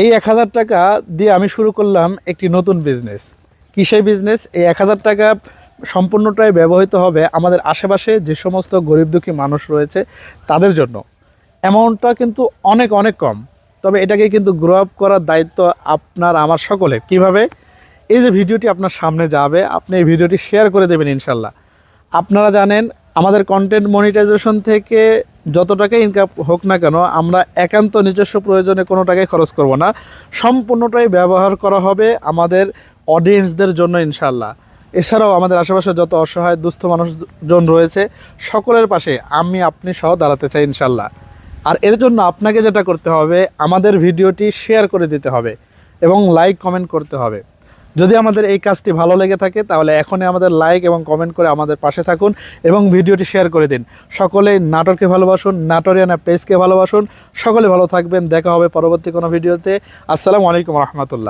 এই এক হাজার টাকা দিয়ে আমি শুরু করলাম একটি নতুন বিজনেস কিসের বিজনেস এই এক হাজার টাকা সম্পূর্ণটাই ব্যবহৃত হবে আমাদের আশেপাশে যে সমস্ত গরিব দুঃখী মানুষ রয়েছে তাদের জন্য। অ্যামাউন্টটা কিন্তু অনেক অনেক কম। তবে এটাকে কিন্তু গ্রো আপ করার দায়িত্ব আপনার, আমার সকলের। কীভাবে? এই যে ভিডিওটি আপনার সামনে যাবে, আপনি এই ভিডিওটি শেয়ার করে দেবেন ইনশাল্লাহ। আপনারা জানেন, আমাদের কন্টেন্ট মনিটাইজেশন থেকে যত টাকা ইনকাম হোক না কেন, আমরা একান্ত নিজস্ব প্রয়োজনে কোনো টাকাই খরচ করব না। সম্পূর্ণটাই ব্যবহার করা হবে আমাদের অডিয়েন্সদের জন্য ইনশাল্লাহ এছাড়াও আমাদের আশেপাশে যত অসহায়, দুস্থ মানুষজন রয়েছে, সকলের পাশে আমি, আপনি সহ দাঁড়াতে চাই ইনশাল্লাহ আর এর জন্য আপনাকে যেটা করতে হবে, আমাদের ভিডিওটি শেয়ার করে দিতে হবে এবং লাইক কমেন্ট করতে হবে। যদি আমাদের এই কাজটি ভালো লেগে থাকে, তাহলে এখনই আমাদের লাইক এবং কমেন্ট করে আমাদের পাশে থাকুন এবং ভিডিওটি শেয়ার করে দিন। সকলে নাটককে ভালোবাসুন, নাটোরিয়ানা পেজকে ভালোবাসুন। সকলে ভালো থাকবেন, দেখা হবে পরবর্তী কোনো ভিডিওতে। আসসালামু আলাইকুম রহমতুল্লাহ।